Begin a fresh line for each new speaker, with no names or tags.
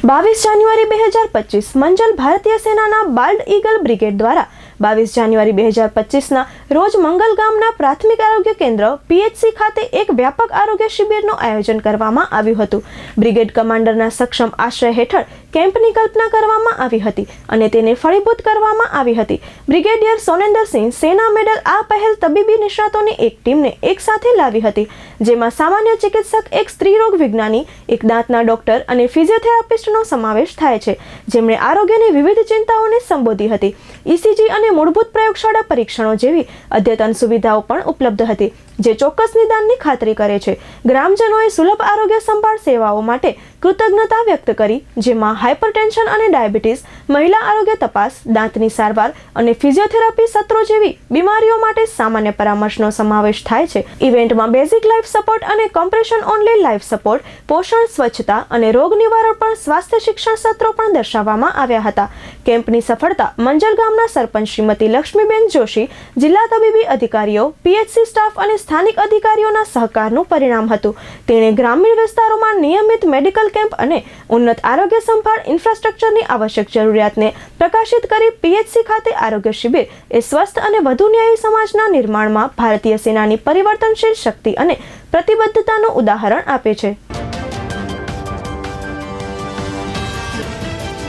બાવીસ જાન્યુઆરી બે હજાર પચીસ મંજલ ભારતીય સેનાના બાલ્ડ ઈગલ બ્રિગેડ દ્વારા બાવીસ જાન્યુઆરી બે હજાર પચીસના રોજ મંગલ ગામના પ્રાથમિક આરોગ્ય કેન્દ્ર પીએચસી ખાતે એક વ્યાપક આરોગ્ય શિબિરનું આયોજન કરવામાં આવ્યું હતું. બ્રિગેડ કમાન્ડરના સક્ષમ આશ્રય હેઠળ કેમ્પની કલ્પના કરવામાં આવી હતી અને તેને ફળીભૂત કરવામાં આવી હતી. બ્રિગેડિયર સોનેન્દરસિંહ સેના મેડલ આ પહેલ તબીબી નિષ્ણાતોની એક ટીમને એકસાથે લાવી હતી, જેમાં સામાન્ય ચિકિત્સક, એક સ્ત્રીરોગ વિજ્ઞાની, એક દાંતના ડોક્ટર અને ફિઝિયોથેરાપિસ્ટનો સમાવેશ થાય છે, જેમણે આરોગ્યની વિવિધ ચિંતાઓને સંબોધી હતી. ઇસીજી અને મૂળભૂત પ્રયોગશાળા પરીક્ષણો જેવી અદ્યતન સુવિધાઓ પણ ઉપલબ્ધ હતી, જે ચોક્કસ નિદાનની ખાતરી કરે છે. ગ્રામજનોએ સુલભ આરોગ્ય સંભાળ સેવાઓ માટે કૃતજ્ઞતા વ્યક્ત કરી, જેમાં હાઇપરટેન્શન અને ડાયાબિટીસ મહિલા આરોગ્ય તપાસ, દાંતની સારવાર અને ફિઝિયોથેરાપી સત્રો જેવી બીમારીઓ માટે સામાન્ય પરામર્શનો સમાવેશ થાય છે. ઇવેન્ટમાં બેઝિક લાઈફ સપોર્ટ અને કોમ્પ્રેશન ઓનલી લાઈફ સપોર્ટ, પોષણ, સ્વચ્છતા અને રોગ નિવારણ પણ સ્વાસ્થ્ય શિક્ષણ સત્રો પણ દર્શાવવામાં આવ્યા હતા. કેમ્પની સફળતા મંજલ ગામના સરપંચ શ્રીમતી લક્ષ્મીબેન જોશી, જિલ્લા તબીબી અધિકારીઓ, પીએચસી સ્ટાફ અને સ્થાનિક અધિકારીઓના સહકારનું પરિણામ હતું. તેણે ગ્રામીણ વિસ્તારોમાં નિયમિત મેડિકલ કેમ્પ અને ઉન્નત આરોગ્ય સંભાળ ઇન્ફ્રાસ્ટ્રક્ચરની આવશ્યક જરૂરિયાતને પ્રકાશિત કરી પીએચસી ખાતે આરોગ્ય શિબિર એ સ્વસ્થ અને વધુ ન્યાયી સમાજના નિર્માણમાં ભારતીય સેનાની પરિવર્તનશીલ શક્તિ અને પ્રતિબદ્ધતાનું ઉદાહરણ આપે છે.